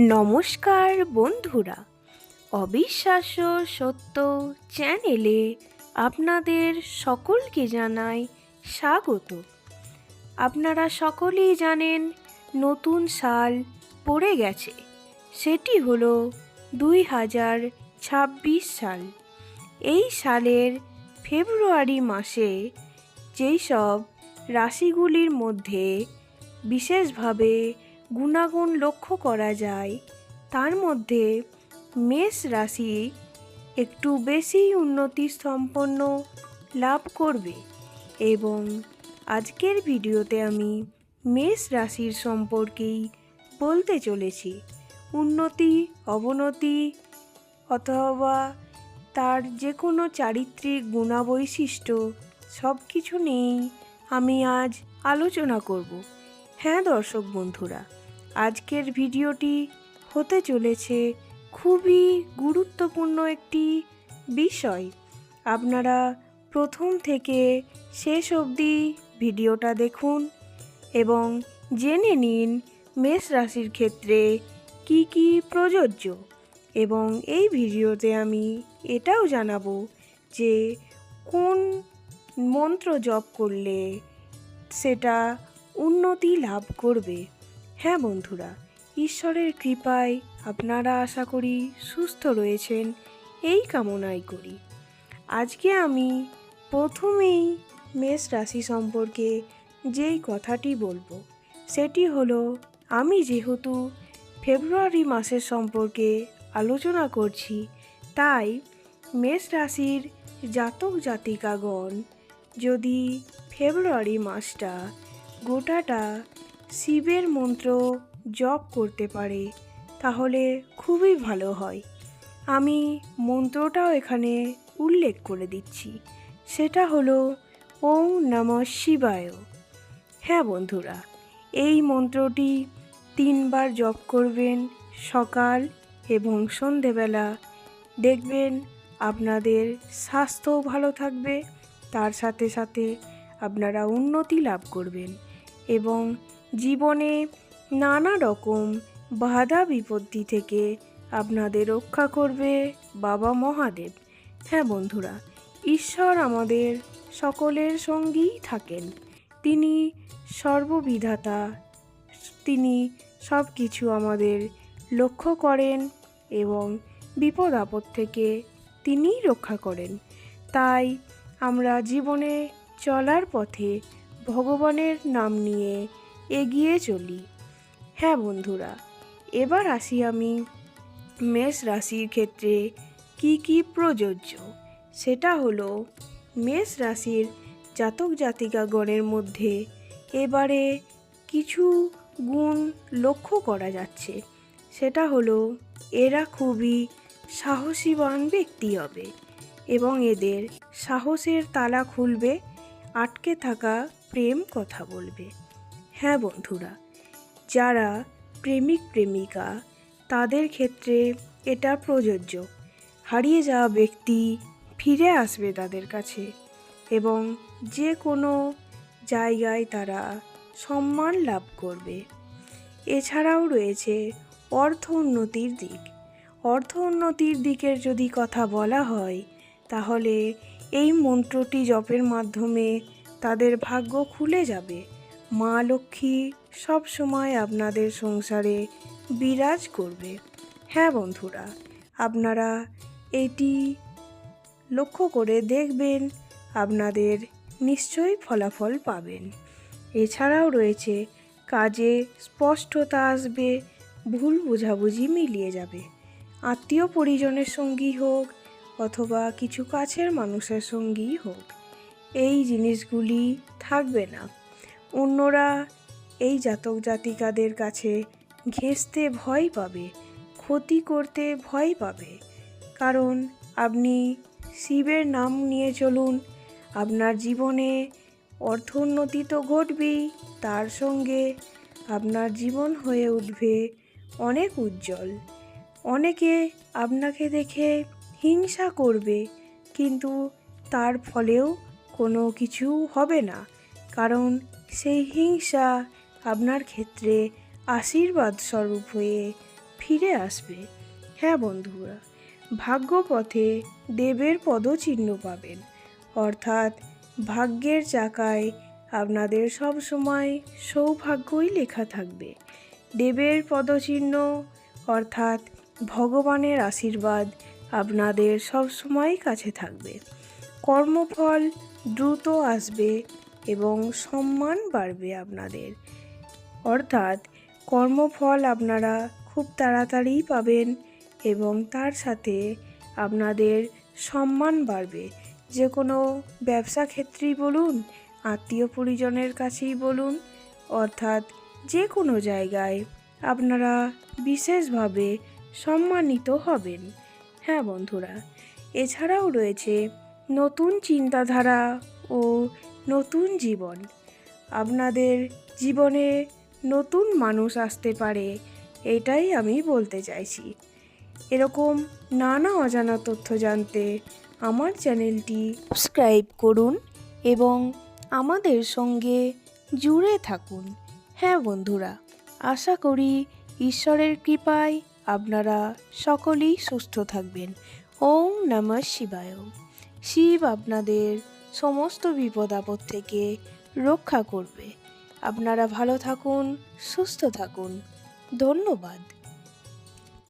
নমস্কার, বন্ধুরা। অবিশ্বাস্য সত্য চ্যানেলে আপনাদের সকলকে জানাই স্বাগত। আপনারা সকলেই জানেন নতুন সাল পড়ে গেছে। সেটি হলো দুই হাজার ছাব্বিশ সাল। এই সালের ফেব্রুয়ারি মাসে যেই সব রাশিগুলির মধ্যে বিশেষভাবে গুণাগুণ লক্ষ্য করা যায়। তার মধ্যে মেষ রাশি একটু বেশি উন্নতি সম্পন্ন লাভ করবে এবং আজকের ভিডিওতে আমি মেষ রাশির সম্পর্কেই বলতে চলেছি। উন্নতি, অবনতি অথবা তার যে কোনো চারিত্রিক গুণাবৈশিষ্ট্য সব কিছু নিয়েই আমি আজ আলোচনা করব। হ্যাঁ দর্শক বন্ধুরা আজকের ভিডিওটি হতে চলেছে খুবই গুরুত্বপূর্ণ একটি বিষয়। আপনারা প্রথম থেকে শেষ অবধি ভিডিওটা দেখুন এবং জেনে নিন মেষ রাশির ক্ষেত্রে কি কি প্রযোজ্য এবং এই ভিডিওতে আমি এটাও জানাব যে কোন মন্ত্র জপ করলে সেটা উন্নতি লাভ করবে। হ্যাঁ বন্ধুরা, ঈশ্বরের কৃপায় আপনারা আশা করি সুস্থ রয়েছেন, এই কামনাই করি। আজকে আমি প্রথমেই মেষ রাশি সম্পর্কে যেই কথাটি বলব, সেটি হলো আমি যেহেতু ফেব্রুয়ারি মাসের সম্পর্কে আলোচনা করছি, তাই মেষ রাশির জাতক জাতিকাগণ যদি ফেব্রুয়ারি মাসটা গোটাটা শিবের মন্ত্র জপ করতে পারে, তাহলে খুবই ভালো হয়। আমি মন্ত্রটাও এখানে উল্লেখ করে দিচ্ছি। সেটা হলো ওম নম শিবায়। হ্যাঁ বন্ধুরা, এই মন্ত্রটি তিনবার জপ করবেন সকাল এবং সন্ধেবেলা। দেখবেন আপনাদের স্বাস্থ্যও ভালো থাকবে, তার সাথে সাথে আপনারা উন্নতি লাভ করবেন এবং জীবনে নানা রকম বাধা বিপত্তি থেকে আপনাদের রক্ষা করবে বাবা মহাদেব। হ্যাঁ বন্ধুরা, ঈশ্বর আমাদের সকলের সঙ্গেই থাকেন। তিনি সর্ববিধাতা, তিনি সব কিছু আমাদের লক্ষ্য করেন এবং বিপদ আপদ থেকে তিনিই রক্ষা করেন। তাই আমরা জীবনে চলার পথে ভগবানের নাম নিয়ে এগিয়ে চলি। হ্যাঁ বন্ধুরা, এবার আসি আমি মেষ রাশির ক্ষেত্রে কি কি প্রযোজ্য। সেটা হলো, মেষ রাশির জাতক জাতিকাগণের মধ্যে এবারে কিছু গুণ লক্ষ্য করা যাচ্ছে। সেটা হলো, এরা খুবই সাহসীবান ব্যক্তি হবে এবং এদের সাহসের তালা খুলবে, আটকে থাকা প্রেম কথা বলবে। হ্যাঁ বন্ধুরা, যারা প্রেমিক প্রেমিকা, তাদের ক্ষেত্রে এটা প্রযোজ্য। হারিয়ে যাওয়া ব্যক্তি ফিরে আসবে তাদের কাছে এবং যে কোনো জায়গায় তারা সম্মান লাভ করবে। এছাড়াও রয়েছে অর্থ উন্নতির দিক। অর্থ উন্নতির দিকের যদি কথা বলা হয়, তাহলে এই মন্ত্রটি জপের মাধ্যমে তাদের ভাগ্য খুলে যাবে। মা লক্ষ্মী সব সময় আপনাদের সংসারে বিরাজ করবে। হ্যাঁ বন্ধুরা, আপনারা এটি লক্ষ্য করে দেখবেন, আপনাদের নিশ্চয়ই ফলাফল পাবেন। এছাড়াও রয়েছে, কাজে স্পষ্টতা আসবে, ভুল বোঝাবুঝি মিলিয়ে যাবে। আত্মীয় পরিজনের সঙ্গী হোক, অথবা কিছু কাছের মানুষের সঙ্গী হোক, এই জিনিসগুলি থাকবে না। অন্যরা এই জাতক জাতিকাদের কাছে ঘেঁষতে ভয় পাবে, ক্ষতি করতে ভয় পাবে। কারণ আপনি শিবের নাম নিয়ে চলুন, আপনার জীবনে অর্থোন্নতি তো ঘটবেই, তার সঙ্গে আপনার জীবন হয়ে উঠবে অনেক উজ্জ্বল। অনেকে আপনাকে দেখে হিংসা করবে, কিন্তু তার ফলেও কোনো কিছু হবে না। কারণ সেই হিংসা আপনার ক্ষেত্রে আশীর্বাদ স্বরূপ হয়ে ফিরে আসবে। হ্যাঁ বন্ধুরা, ভাগ্যপথে দেবের পদচিহ্ন পাবেন। অর্থাৎ ভাগ্যের চাকায় আপনাদের সব সময় সৌভাগ্যই লেখা থাকবে। দেবের পদচিহ্ন অর্থাৎ ভগবানের আশীর্বাদ আপনাদের সব সময় কাছে থাকবে। কর্মফল দ্রুত আসবে এবং সম্মান বাড়বে আপনাদের। অর্থাৎ কর্মফল আপনারা খুব তাড়াতাড়ি পাবেন এবং তার সাথে আপনাদের সম্মান বাড়বে। যে কোনো ব্যবসা ক্ষেত্রেই বলুন, আত্মীয় পরিজনের কাছেই বলুন, অর্থাৎ যে কোনো জায়গায় আপনারা বিশেষভাবে সম্মানিত হবেন। হ্যাঁ বন্ধুরা, এছাড়াও রয়েছে নতুন চিন্তাধারা ও নতুন জীবন। আপনাদের জীবনে নতুন মানুষ আসতে পারে, এটাই আমি বলতে চাইছি। এরকম নানা অজানা তথ্য জানতে আমার চ্যানেলটি সাবস্ক্রাইব করুন এবং আমাদের সঙ্গে জুড়ে থাকুন। হ্যাঁ বন্ধুরা, আশা করি ঈশ্বরের কৃপায় আপনারা সকলেই সুস্থ থাকবেন। ওম নমঃ শিবায়। শিব আপনাদের সমস্ত বিপদ আপদ থেকে রক্ষা করবে। আপনারা ভালো থাকুন সুস্থ থাকুন। ধন্যবাদ।